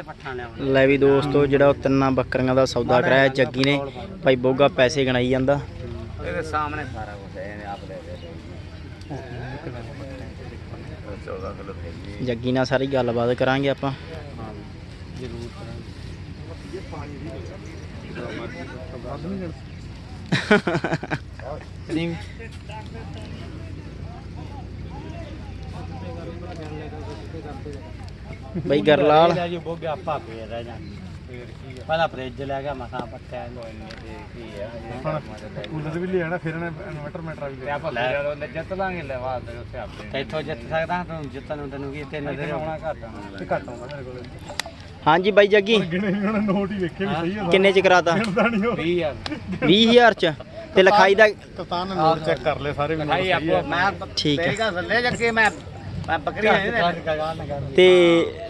ਪੱਠਾਂ ਲਿਆ ਲੈ ਵੀ ਦੋਸਤੋ ਜਿਹੜਾ ਉਹ ਤਿੰਨਾਂ ਬੱਕਰੀਆਂ ਦਾ ਸੌਦਾ ਕਰਾਇਆ ਜੱਗੀ ਨੇ। ਭਾਈ ਬੋਗਾ ਪੈਸੇ ਗਣਾਈ ਜਾਂਦਾ। ਇਹਦੇ ਸਾਹਮਣੇ ਸਾਰਾ ਕੁਝ ਹੈ ਇਹਨੇ ਆਪ ਲੈ ਦੇ 14 ਕਿਲੋ ਥੈਲੀ ਜੱਗੀ ਨਾਲ ਸਾਰੀ ਗੱਲਬਾਤ ਕਰਾਂਗੇ ਆਪਾਂ। ਹਾਂ ਜ਼ਰੂਰ ਕਰਾਂਗੇ। ਬਈ ਗਰਲਾਲ। ਜੀ ਬੋਗੇ ਆਪਾ ਪੇ ਰਹਿ ਜਾਂਦੇ ਪਹਿਲਾਂ ਫ੍ਰਿਜ ਲੈ ਗਿਆ ਮਸਾਂ ਪੱਟਿਆ ਇਹਨੂੰ ਇੰਨੇ ਤੇ ਕੀ ਹੈ ਕੂਲਰ ਵੀ ਲਿਆਣਾ ਫਿਰ ਇਹਨੇ ਇਨਵਰਟਰ ਮੈਟਰ ਵੀ ਤੇ ਆਪਾਂ ਲੈ ਜਦੋਂ ਜਿੱਤ ਲਾਂਗੇ ਲੈ ਬਾਅਦ ਦੇ ਉੱਤੇ ਆਪੇ। ਇੱਥੋਂ ਜਿੱਤ ਸਕਦਾ ਤੂੰ ਜਿੱਤਣ ਨੂੰ ਤੈਨੂੰ ਕੀ ਤਿੰਨ ਦਿਨ ਆਉਣਾ? ਘੱਟ ਤੇ ਘੱਟ ਆਉਂਦਾ ਮੇਰੇ ਕੋਲ। ਹਾਂਜੀ ਬਾਈ ਜੱਗੀ। ਨੋਟ ਹੀ ਵੇਖੇ ਵੀ ਸਹੀ ਆ ਕਿੰਨੇ ਚ ਕਰਾਤਾ? ਗਿਣਦਾ ਨਹੀਂ ਉਹ। 20 ਆ 20000 ਚ। ਤੇ ਲਿਖਾਈ ਦਾ ਕਪਤਾਨ ਨੋਟ ਚੈੱਕ ਕਰ ਲਏ ਸਾਰੇ ਵੀ ਨੋਟ ਭਾਈ ਸਹੀ ਆ। ਆਪੋ ਮੈਂ ਠੀਕ ਹੈ। ਤੇਰੀ ਗੱਲ ਲੈ ਜੱਗੇ ਮੈਂ ਤੇ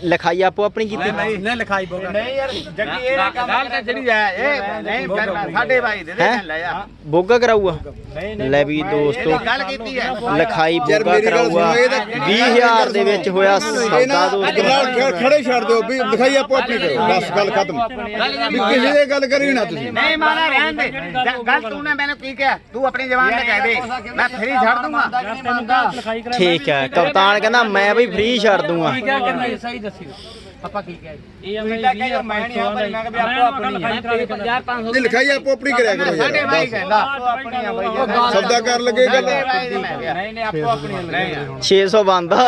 ਲਿਖਾਈ ਆਪੋ ਆਪਣੀ ਕੀਤੀ ਨਹੀਂ ਲਿਖਾਈ ਬੋਗਾ ਨਹੀਂ ਯਾਰ ਜੱਗੀ ਇਹ ਕੰਮ ਗੱਲ ਤਾਂ ਜਿਹੜੀ ਹੈ ਇਹ ਨਹੀਂ ਫਿਰ ਮੈਂ ਸਾਡੇ ਭਾਈ ਦੇ ਦੇ? ਲੈ ਆ। ਬੋਗਾ ਕਰਾਊਗਾ? ਨਹੀਂ ਲੈ ਵੀ ਦੋਸਤੋ ਗੱਲ ਕੀਤੀ ਹੈ। ਲਿਖਾਈ ਬੋਗਾ ਕਰਾਊਗਾ। 20000 ਦੇ ਵਿੱਚ ਹੋਇਆ ਸੌਦਾ ਦੋਸਤੋ। ਖੜੇ ਛੱਡ ਦਿਓ ਵੀ ਲਿਖਾਈ ਆਪੋ ਆਪਣੀ ਕਰੋ ਬਸ ਗੱਲ ਖਤਮ। ਵੀ ਕਿਸੇ ਦੇ ਗੱਲ ਕਰੀ ਨਾ ਤੁਸੀਂ। ਨਹੀਂ ਮਾਰਾ ਰਹਿਣ ਦੇ। ਗੱਲ ਤੂੰ ਨੇ ਮੈਨੂੰ ਕੀ ਕਿਹਾ? ਤੂੰ ਆਪਣੀ ਜ਼ਬਾਨ ਤੇ ਕਹਿ ਦੇ। ਮੈਂ ਫਰੀ ਛੱਡ ਦੂੰਗਾ। ਠੀਕ ਹੈ ਕਪਤਾਨ ਕਹਿੰਦਾ ਮੈਂ ਬਈ ਫ੍ਰੀ ਛੱਡ ਦੂੰਗਾ। ਸਹੀ ਦੱਸਿਓ। ਆਪਾਂ ਕੀ ਕਹਿ ਇਹ ਮੈਂ ਮੈਂ ਨਹੀਂ ਆ ਪਰ ਮੈਂ ਕਿ ਆਪੋ ਆਪਣੀ ਹੈ। 5500 ਨਹੀਂ ਲਿਖਾਈ ਆਪੋ ਆਪਣੀ ਕਰਿਆ ਕਰੋ ਸਾਡੇ ਯਾਰ। ਭਾਈ ਬਸ। ਕਹਿੰਦਾ ਆਪੋ ਆਪਣੀ ਆ ਬਾਈ। ਸੌਦਾ ਕਰ ਲੱਗੇ ਗੱਲ। ਨਹੀਂ ਨਹੀਂ ਆਪੋ ਆਪਣੀ ਨਹੀਂ 600 ਬੰਦਾ।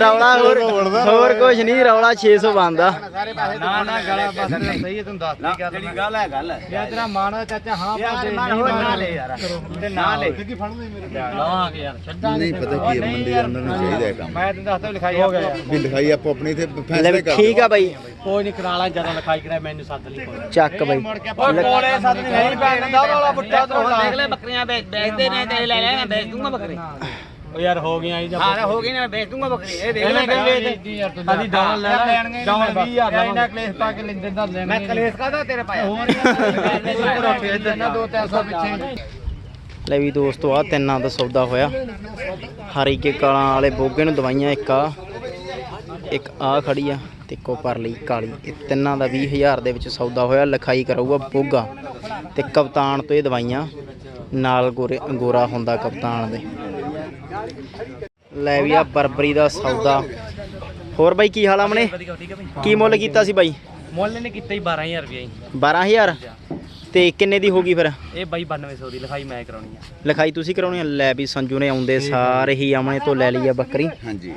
ਰੌਲਾ ਹੋਰ ਹੋਰ ਕੁਝ ਨਹੀਂ ਰੌਲਾ 600 ਬੰਦਾ। ਸਾਰੇ ਪਾਸੇ ਨਾ ਨਾ ਗਲਾ ਬਸ ਸਹੀ ਤੈਨੂੰ ਦੱਸ ਗੱਲ ਜਿਹੜੀ ਗੱਲ ਹੈ ਗੱਲ ਤੇਰਾ ਮਾਣਾ ਚਾਚਾ ਹਾਂ ਪਰ ਨਾ ਲੈ ਯਾਰ ਤੇ ਨਾ ਲੈ। ਕੀ ਫੜ ਲਈ ਮੇਰੇ ਲਾਵਾਂਗੇ ਯਾਰ ਛੱਡਾਂਗੇ। ਨਹੀਂ ਪਤਾ ਕੀ ਹੈ ਬੰਦੇ ਉਹਨਾਂ ਨੂੰ ਚਾਹੀਦਾ ਹੈ ਕੰਮ। ਮੈਂ ਤੈਨੂੰ ਦੱਸਦਾ ਲਿਖਾਈ ਹੋ ਗਿਆ। ਵੀ ਲਿਖਾਈ ਆਪੋ ਆਪਣੀ ਤੇ ਲੈ ਫੈਸਲੇ ਵੀ ਕਰ ਠੀਕ ਆ ਬਾਈ। ਕੋਈ ਨਹੀਂ ਕਰਾ ਲਾ ਜਦੋਂ ਲਿਖਾਈ ਕਰਾ ਮੈਨੂੰ ਸੱਦ ਲਈ ਕੋਈ। ਚੱਕ ਬਾਈ। ਕੋਲੇ ਸੱਦ ਨਹੀਂ ਪੈਣ ਦਾ ਵਾਲਾ ਬੁੱਟਾ ਤੋਂ ਦੇਖ ਲੈ ਬੱਕਰੀਆਂ ਵੇਚ ਵੇਚਦੇ ਨੇ ਤੇ ਲੈ ਲੈ ਮੈਂ ਵੇਚ ਦੂੰਗਾ ਬੱਕਰੀ। ਓ ਯਾਰ ਹੋ ਗਈਆਂ ਇਹ ਹਾਂ ਹੋ ਗਈ ਨਾ ਵੇਚ ਦੂੰਗਾ ਬੱਕਰੀ। ਇਹ ਦੇਖ ਲੈ ਅਸੀਂ ਡਾਊਨ ਲੈ ਲੈਣਗੇ ਡਾਊਨ 20000 ਦਾ ਇਹਨਾਂ ਕਲੇਸ਼ ਪਾ ਕੇ ਲੈਂਦੇ ਦਾ ਲੈਣਗੇ ਮੈਂ ਕਲੇਸ਼ ਕਾਦਾ ਤੇਰੇ ਪਾਇਆ? ਹੋਰ ਦੋ 300 ਪਿੱਛੇ। ਲੈ ਵੀ ਦੋਸਤੋ ਆ ਤਿੰਨਾਂ ਦਾ ਸੌਦਾ ਹੋਇਆ। ਹਰੀ ਕੇ ਕਾਲਾਂ ਵਾਲੇ ਬੋਗੇ ਨੂੰ ਦਵਾਈਆਂ ਇੱਕ ਆ। ਇੱਕ ਆ ਖੜੀ ਆ ਤੇ ਇੱਕੋ ਪਰਲੀ ਕਾਲੀ। ਇਹ ਤਿੰਨਾਂ ਦਾ 20000 ਦੇ ਵਿੱਚ ਸੌਦਾ ਹੋਇਆ ਲਿਖਾਈ ਕਰੂਗਾ ਬੋਗਾ। ਤੇ ਕਪਤਾਨ ਤੋਂ ਇਹ ਦਵਾਈਆਂ ਨਾਲ ਗੋਰੇ ਗੋਰਾ ਹੁੰਦਾ ਕਪਤਾਨ ਦੇ। ਲੈ ਵੀ ਆ ਬਰਬਰੀ ਦਾ ਸੌਦਾ। ਹੋਰ ਬਾਈ ਕੀ ਹਾਲ ਆ ਮਨੇ ਕੀ ਮੁੱਲ ਕੀਤਾ ਸੀ ਬਾਈ? ਮੁੱਲ ਨੇ ਕੀਤਾ ਹੀ 12000 ਰੁਪਏ 12000 ਤੇ ਕਿੰਨੇ ਦੀ ਹੋ ਗਈ ਫਿਰ? ਇਹ ਬਾਈ 9200 ਦੀ ਲਿਖਾਈ ਮੈਂ ਕਰਾਉਣੀ ਆ। ਲਿਖਾਈ ਤੁਸੀਂ ਕਰਾਉਣੀ ਆ? ਲੈ ਵੀ ਸੰਜੂ ਨੇ ਆਉਂਦੇ ਸਾਰੇ ਹੀ ਆਮਣੇ ਤੋਂ ਲੈ ਲਈ ਆ ਬੱਕਰੀ। ਹਾਂਜੀ।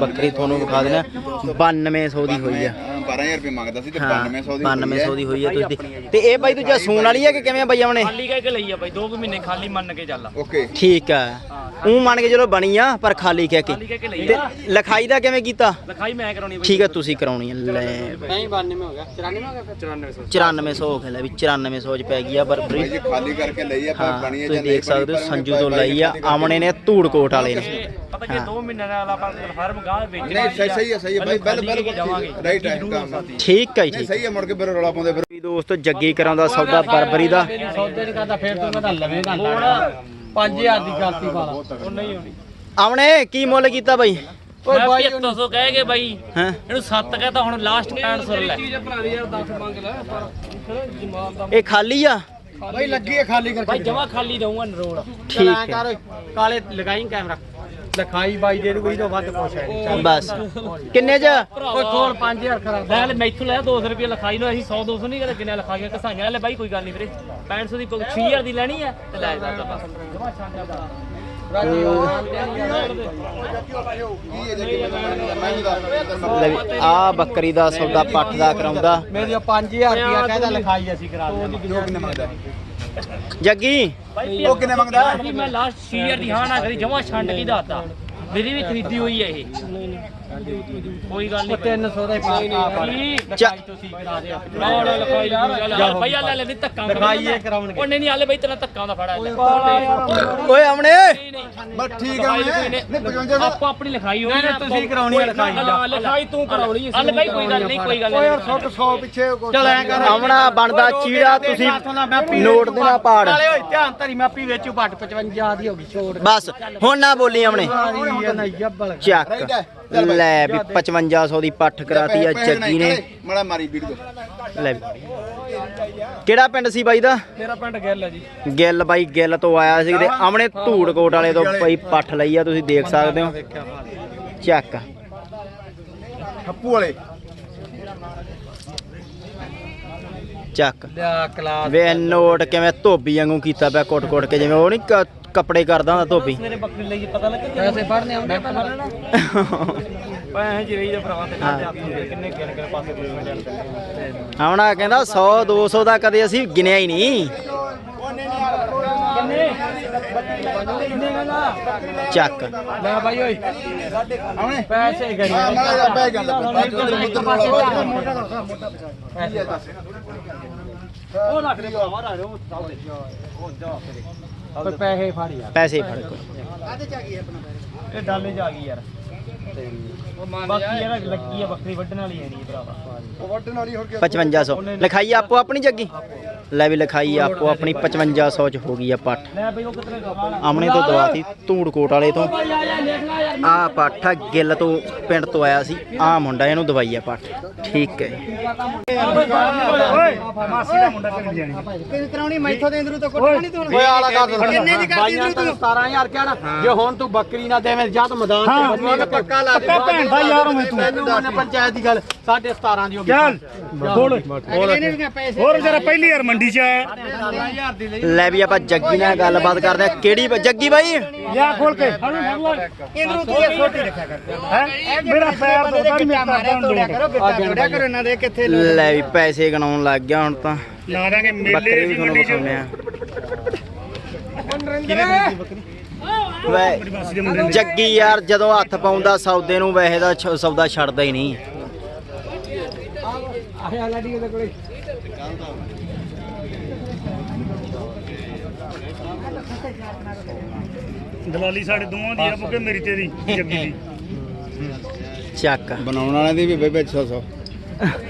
ਬੱਕਰੀ ਤੁਹਾਨੂੰ ਵਿਖਾ ਦੇਣਾ 9200 ਦੀ ਹੋਈ ਆ। 12000 ਰੁਪਏ ਮੰਗਦਾ ਸੀ ਤੇ ਹਾਂ 9200 ਦੀ 9200 ਦੀ ਹੋਈ ਆ ਤੁਸੀਂ ਦੇ- ਤੇ ਇਹ ਬਾਈ ਦੂਜਾ ਸੂਣ ਵਾਲੀ ਆ ਕਿ ਕਿਵੇਂ ਆ ਬਾਈ ਆਮਣੇ ਖਾਲੀ ਕਹਿ ਕੇ ਲਈ ਆ ਬਾਈ 2 ਮਹੀਨੇ ਖਾਲੀ ਮੰਨ ਕੇ ਚੱਲ ਓਕੇ। ਠੀਕ ਆ। ਉਹ ਮੰਨ ਕੇ ਚਲੋ ਬਣੀ ਆ ਪਰ ਖਾਲੀ ਕਹਿ ਖਾਲੀ ਕੇ ਕਹਿ ਕੇ ਲਈ ਤੇ ਆ। ਲਿਖਾਈ ਦਾ ਕਿਵੇਂ ਕੀਤਾ? ਲਿਖਾਈ ਮੈਂ ਕਰਾਉਣੀ ਬਾਈ। ਠੀਕ ਆ ਤੁਸੀਂ ਕਰਾਉਣੀ ਆ ਲੈ। ਨਹੀਂ 92 ਹੋ ਗਿਆ। 94 ਹੋ ਗਿਆ 9400 9400 ਹੋ ਗਿਆ ਲੈ ਵੀ 9400 ਚ ਪੈ ਗਈ ਆ ਬਰਬਰੀ ਜੀ ਖਾਲੀ ਕਰਕੇ ਲਈ ਆ ਪਰ ਹਾਂ ਬਣੀ ਹੈ ਤੁਸੀਂ ਦੇਖ ਸਕਦੇ ਹੋ ਸੰਜੂ ਤੋਂ ਲਈ ਆ ਆਮਣੇ ਨੇ ਧੂੜਕੋਟ ਵਾਲੇ ਨੇ। ਪਤਾ ਕਿ 2 ਮਹੀਨੇ ਦਾ ਆਪਾਂ ਫਾਰਮ ਗਾਹ ਵੇਚਣਾ ਨਹੀਂ ਸਹੀ ਸਹੀ ਹੈ ਸਹੀ ਹੈ ਭਾਈ ਬਿਲ ਬਿਲ ਜਾਵਾਂਗੇ। ਰਾਈਟ ਹੈ ਠੀਕ ਆ ਜੀ ਸਹੀ ਹੈ ਮੁੜ ਕੇ ਫਿਰ ਰੌਲਾ ਪਾਉਂਦੇ ਫਿਰ। ਵੀ ਦੋਸਤੋ ਜੱਗੀ ਕਰਾਉਂਦਾ ਸੌਦਾ ਬਰਬਰੀ ਦਾ। ਸੌਦੇ ਨਹੀਂ ਕਰਦਾ ਫੇਰ ਤੂੰ ਕਹਿੰਦਾ ਲਵੇਂਗਾ ਹੁਣ 5000 ਦੀ ਗਲਤੀ ਪਾ ਲਾ ਉਹ ਨਹੀਂ ਹੋਣੀ। ਆਮਣੇ ਕੀ ਮੁੱਲ ਕੀਤਾ ਬਾਈ? ਓਏ ਬਾਈ 700 ਕਹਿ ਗਏ ਬਾਈ ਹੈਂ? ਇਹਨੂੰ 7 ਕਹਤਾ ਹੁਣ ਲਾਸਟ 500 ਲੈ। ਇਹ ਖਾਲੀ ਆ? ਬਾਈ ਲੱਗੀ ਹੈ ਖਾਲੀ ਬਾਈ ਜਮਾ ਖਾਲੀ ਦਊਂਗਾ ਨਰੋਲ ਠੀਕ ਹੈ। ਕਾਲੇ ਲਗਾਈ ਕੈਮਰਾ। ਲਿਖਾਈ ਬਾਈ ਦੇ ਕੋਈ ਤੋਂ ਵੱਧ ਕੁਛ ਹੈ। ਨਹੀਂ ਬਸ। ਕਿੰਨੇ ਚ? ਓਏ ਕੋਲ 5000 ਖਰਾ ਲੈ ਲੈ ਮੈਥੋਂ ਲੈ 200 ਰੁਪਏ ਲਿਖਾਈ ਨੂੰ ਅਸੀਂ 100 200 ਨਹੀਂ ਕਦੇ ਕਿੰਨੇ ਲਿਖਾ ਕੇ ਕਸਾਈਆਂ ਲੈ ਬਾਈ ਕੋਈ ਗੱਲ ਨਹੀਂ ਵੀਰੇ। 500 ਦੀ 6000 ਦੀ ਲੈਣੀ ਹੈ ਤੇ ਲੈ ਜਾ ਆ ਬੱਕਰੀ ਦਾ ਸੌਦਾ ਪੱਠ ਦਾ ਕਰਾਉਂਦਾ। ਮੇਰੀ 5000 ਰੁਪਿਆ ਕਹਿੰਦਾ ਲਿਖਾਈ ਅਸੀਂ ਕਰਾ ਦਿੰਦੇ ਕਿੰਨੇ ਮੰਗਦਾ? ਜੱਗੀ? ਉਹ ਕਿੰਨੇ ਮੰਗਦਾ? ਮੈਂ ਲਾਸਟ 6000 ਦੀ ਹਾਂ ਨਾ ਕਰੀ ਜਮਾ ਛੰਡ ਕੇ ਦਾਤਾ ਮੇਰੀ ਵੀ ਖਰੀਦੀ ਹੋਈ ਹੈ ਇਹ। ਕੋਈ ਗੱਲ ਨਹੀਂ 300 ਦਾ ਤੁਸੀਂ ਕਰਾ ਨਾ ਨਾ ਲਿਖਾਈ ਭਾਈ ਆ ਲੈ ਲੈ ਨਹੀਂ ਧੱਕਾ ਲਿਖਾਈ ਇਹ ਕਰਾਉਣਗੇ। ਉਹ ਨਹੀਂ ਨਹੀਂ ਹਾਲੇ ਬਈ ਤੇਰਾ ਧੱਕਾ ਹੁੰਦਾ ਫੜਾ ਲੈ ਓਏ ਆਮਣੇ। ਨਹੀਂ ਨਹੀਂ। ਬਸ ਠੀਕ ਹੈ ਨਹੀਂ। ਨਹੀਂ 55 ਆਪੋ ਆਪਣੀ ਲਿਖਾਈ ਹੋਈ ਹੈ ਤੁਸੀਂ ਕਰਾਉਣੀ ਹੈ ਲਿਖਾਈ। ਲਿਖਾਈ ਤੂੰ ਕਰਾਉਣੀ ਹੈ ਹਲ ਭਾਈ ਕੋਈ ਗੱਲ ਨਹੀਂ ਕੋਈ ਗੱਲ ਨਹੀਂ। ਯਾਰ 100 ਪਿੱਛੇ ਚਲ ਐ ਕਰ ਆਮਣਾ ਬਣਦਾ ਚੀੜਾ ਤੁਸੀਂ ਨੋਟ ਦੇ ਨਾਲ ਪਾੜ। ਨਾਲੇ ਓਏ ਧਿਆਨ ਧਰੀ ਮਾਪੀ ਵੇਚੂ ਪੱਟ 55 ਦੀ ਹੋ ਗਈ ਛੋੜ। ਬਸ ਹੁਣ ਨਾ ਬੋਲੀ ਆਮਣੇ। ਨਹੀਂ ਚੱਕ। ਲੈ ਵੀ 5500 ਦੀ ਪੱਠ ਕਰਾਤੀ ਆ ਜੱਗੀ ਨੇ। ਮੜਾ ਮਾਰੀ ਵੀਡੀਓ। ਲੈ ਵੀ। ਕਿਹੜਾ ਪਿੰਡ ਸੀ ਬਾਈ ਦਾ? ਮੇਰਾ ਪਿੰਡ ਗਿੱਲ ਹੈ ਜੀ। ਗਿੱਲ ਬਾਈ ਗਿੱਲ ਤੋਂ ਆਇਆ ਸੀ ਤੇ ਆਮਣੇ ਧੂੜਕੋਟ ਵਾਲੇ ਤੋਂ ਬਾਈ ਪੱਠ ਲਈ ਆ ਤੁਸੀਂ ਦੇਖ ਸਕਦੇ ਹੋ। ਚੱਕ। ਹੱਪੂ ਵਾਲੇ। ਚੱਕ। ਲਿਆ ਕਲਾਸ ਵੇ ਨੋਟ ਕਿਵੇਂ ਧੋਬੀ ਵਾਂਗੂ ਕੀਤਾ ਪਿਆ ਕੁੱਟ-ਕੁੱਟ ਕੇ ਜਿਵੇਂ ਉਹ ਨਹੀਂ ਕੱਪੜੇ ਕਰਦਾ ਹੁੰਦਾ ਧੋਬੀ। ਮੇਰੇ ਬੱਕਰੀ ਲਈ ਪਤਾ ਲੱਗਾ ਪੈਸੇ ਫੜਨੇ ਆਉਂਦੇ ਪਤਾ ਪੈਸੇ ਜਿਹੜੀ ਦਾ ਭਰਾਵਾ ਤੇ ਹਾਂ। ਕਿੰਨੇ ਕਿੰਨੇ ਕਿੰਨੇ ਪਾਸੇ ਦੇ ਦਿੰਦੇ ਆਉਣਾ ਕਹਿੰਦਾ 100 200 ਦਾ ਕਦੇ ਅਸੀਂ ਗਿਣਿਆ ਹੀ ਨਹੀਂ। ਕਿੰਨੇ? ਕਿੰਨੇ ਕਹਿੰਦਾ? ਚੱਕ। ਲੈ ਬਾਈ ਓਏ। ਆਉਣੇ ਪੈਸੇ ਆ। ਮਾੜਾ ਜਾਂਦਾ ਰੋਲਾ ਬਾਅਦ ਉਹ ਰੱਖ ਦੇ ਭਰਾਵਾ ਰੱਖ ਦੇ ਉਹ ਚੱਲ ਉਹ ਜਾ ਫਿਰ ਪੈਸੇ ਫੜ ਯਾਰ। ਪੈਸੇ ਫੜ ਕੋਈ। ਇਹ ਡਾਲੇ ਚ ਆ ਗਈ ਯਾਰ। ਬਾਕੀ ਇਹਦਾ ਲੱਗੀ ਆ ਬੱਕਰੀ ਵੱਢਣ ਵਾਲੀ ਹੈ ਨਹੀਂ ਭਰਾਵਾ। ਉਹ ਵੱਢਣ ਵਾਲੀ ਹੋਰ 5500 ਲਿਖਾਈ ਆਪੋ ਆਪਣੀ ਜੱਗੀ। ਲੈ ਵੀ ਲਿਖਾਈ ਆਪੋ ਆਪਣੀ 5500 ਚ ਹੋ ਗਈ ਆ ਪੱਠ। ਆਮਣੇ ਤੋਂ ਦਵਾਤੀ ਧੂੜਕੋਟ ਵਾਲੇ ਤੋਂ। ਆ ਪੱਠ ਗਿੱਲ ਤੋਂ ਪਿੰਡ ਤੋਂ ਆਇਆ ਸੀ। ਆ ਮੁੰਡਾ ਇਹਨੂੰ ਦਵਾਈ ਆ ਪੱਠ। ਠੀਕ ਹੈ ਮਾਸੀ ਦਾ ਮੁੰਡਾ ਕਿੰਨੀ ਜਾਣੀ ਕਰਾਉਣੀ ਮੈਥੋਂ ਦੇ ਇੰਦਰੂ ਤੋਂ ਕੁੱਟਣੀ ਤੂੰ ਓਏ ਆਲਾ ਕਰ ਕਿੰਨੇ ਦੀ ਕਰਦੀ ਇੰਦਰੂ ਤੂੰ 17000 ਕਿਹਾ ਨਾ। ਜੇ ਹੁਣ ਤੂੰ ਬੱਕਰੀ ਨਾ ਦੇਵੇਂ ਜਾਂ ਤਾਂ ਮੈਦਾਨ ਤੇ ਪੱਕਾ ਲਾ ਦੇ। ਪੱਕਾ ਭੈਣ ਦਾ ਯਾਰ ਮੈਂ ਤੂੰ। ਪੰਚਾਇਤ ਦੀ ਗੱਲ 17.5 ਦੀ ਹੋ ਗਈ। ਚੱਲ ਹੋਰ ਜਰਾ ਪਹਿਲੀ ਯਾਰ ਮੰਡੀ ਚ ਆਇਆ 17000 ਦੀ ਲਈ ਲੈ ਵੀ ਆਪਾਂ ਜੱਗੀ ਨਾਲ ਗੱਲਬਾਤ ਕਰਦੇ ਆ ਕਿਹੜੀ ਬ- ਜੱਗੀ ਬਾਈ? ਲਿਆ ਖੋਲ ਕੇ। ਇੰਦਰੂ ਇਹ ਛੋਟੀ ਰੱਖਿਆ ਕਰ। ਹੈ? ਮੇਰਾ ਪੈਰ ਤੋਂ ਤਾਂ ਮਾਰਿਆ ਤੋੜਿਆ ਕਰੋ ਗਿੱਟਾ ਤੋੜਿਆ ਕਰੋ ਇਹਨਾਂ ਦੇ ਕਿੱਥੇ ਲੈ ਵੀ ਪੈਸੇ ਗਣਾਉਣ ਲੱਗ ਗਿਆ ਹੁਣ ਤਾਂ। ਲਾ ਦਾਂਗੇ ਮੇਲੇ ਵੀ ਦੀ ਤੁਹਾਨੂੰ ਮੰਡੀ ਚ। ਵਿਖਾਉਂਦੇ ਆ ਵੈ ਮਾਸੀ ਦੇ ਮੁੰਡੇ ਨੇ ਜੱਗੀ ਯਾਰ ਜਦੋਂ ਹੱਥ ਪਾਉਂਦਾ ਸੌਦੇ ਨੂੰ ਵੈਸੇ ਦਾ ਸੌਦਾ ਛੱਡਦਾ ਹੀ ਨਹੀਂ ਆਇਆ ਲਾਡੀ ਉਹਦੇ ਕੋਲੇ ਦਲਾਲੀ ਸਾਡੇ ਦੋਵਾਂ ਦੀ ਆ ਬੁਕੇ ਮੇਰੀ ਤੇਰੀ ਜੱਗੀ ਦੀ। ਚੱਕ। ਬਣਾਉਣ ਵਾਲਿਆਂ ਦੀ ਵੀ ਬੇਬੇ 600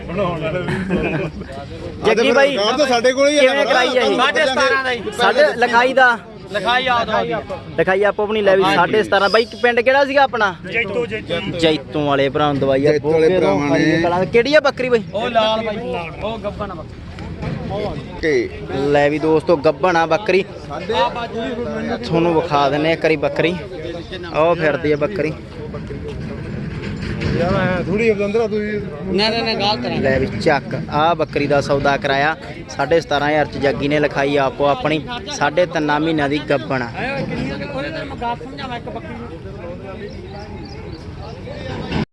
ਬਣਾਉਣ ਵਾਲੇ ਵੀ ਜੱਗੀ ਬਾਈ ਕਾਰ ਤਾਂ ਸਾਡੇ ਕੋਲ ਹੀ ਕਿਵੇਂ ਕਰਾਈ ਆ ਇਹ? ਸਾਢੇ 17 ਦਾ ਹੀ। ਸਾਡੇ ਲਿਖਾਈ ਦਾ। ਲਿਖਾਈ ਆ ਲਿਖਾਈ ਆਪੋ ਆਪਣੀ। ਲੈ ਵੀ 17.5 ਬਾਈ ਪਿੰਡ ਕਿਹੜਾ ਸੀਗਾ ਆਪਣਾ? ਜੈਤੋ ਜੈਤੋ। ਜੈਤੋਂ ਵਾਲੇ ਭਰਾ ਨੂੰ ਦਵਾਈ ਆ। ਜੈਤੋਂ ਵਾਲੇ ਭਰਾਵਾਂ ਨੇ। ਕਿਹੜੀ ਆ ਬੱਕਰੀ ਬਾਈ? ਉਹ ਲਾਲ ਬਾਈ। ਉਹ ਗੱਬਨ ਆ ਕੇ ਲੈ ਵੀ ਦੋਸਤੋ ਗੱਬਣ ਆ ਬੱਕਰੀ। ਤੁਹਾਨੂੰ ਵਿਖਾ ਦਿੰਨੇ ਆ ਕਰੀ ਬੱਕਰੀ। ਉਹ ਫਿਰਦੀ ਆ ਬੱਕਰੀ। ਥੋੜੀ ਅੰਦਰ ਤੁਸੀਂ ਨਾ ਨਾ ਨਾ ਗਲਤ ਨਾ ਲੈ ਵੀ ਚੱਕ, ਆ ਬੱਕਰੀ ਦਾ ਸੌਦਾ ਕਰਾਇਆ। 17500 ਚ ਜੱਗੀ ਨੇ ਲਿਖਾਈ ਆਪੋ ਆਪਣੀ। ਸਾਢੇ ਤਿੰਨਾਂ ਮਹੀਨਿਆਂ ਦੀ ਗੱਬਣ ਆ।